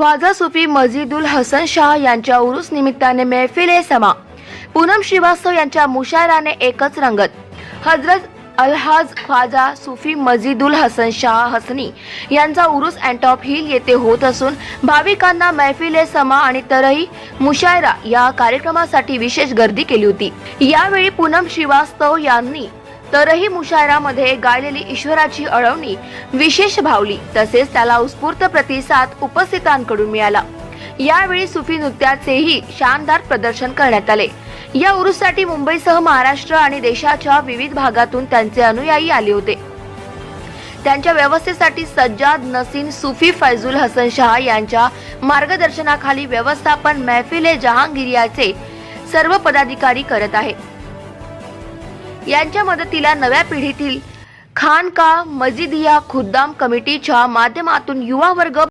ख्वाजा सुफी मजिदुल हसन शाह यांच्या उरुस निमित्ताने मेहफिल ए समा. पूनम श्रीवास्तव यांच्या मुशायराने एकच रंगत. हजरत अलहाज ख्वाजा सुफी मजिदुल हसन शाह हसनी यांचा उरुस अँटॉप हिल येथे होत असून भाविकांना मैफिल ए समा आणि तरही मुशायरा या कार्यक्रमासाठी विशेष गर्दी केली होती. यावेळी पूनम श्रीवास्तव यांनी तरही मुशायरामध्ये गायलेली ईश्वराची अळवणी विशेष भावली तसेच त्याला उत्स्फूर्त प्रतिसाद उपस्थितांकडून मिळाला. यावेळी सुफी नृत्याचेही शानदार प्रदर्शन करण्यात आले. या उरुससाठी मुंबईसह महाराष्ट्र आणि देशाच्या विविध भागातून त्यांचे अनुयायी आले होते. त्यांच्या व्यवस्थेसाठी सज्जाद नसीन सुफी फैजुल हसन शहा यांच्या मार्गदर्शनाखाली व्यवस्थापन महफिल ए जहांगीरियाचे सर्व पदाधिकारी करत आहेत यांच्या मदतीला नव्या पिढीतील खानका मजिदिया खुद्दाम कमिटीच्या माध्यमातून युवा वर्ग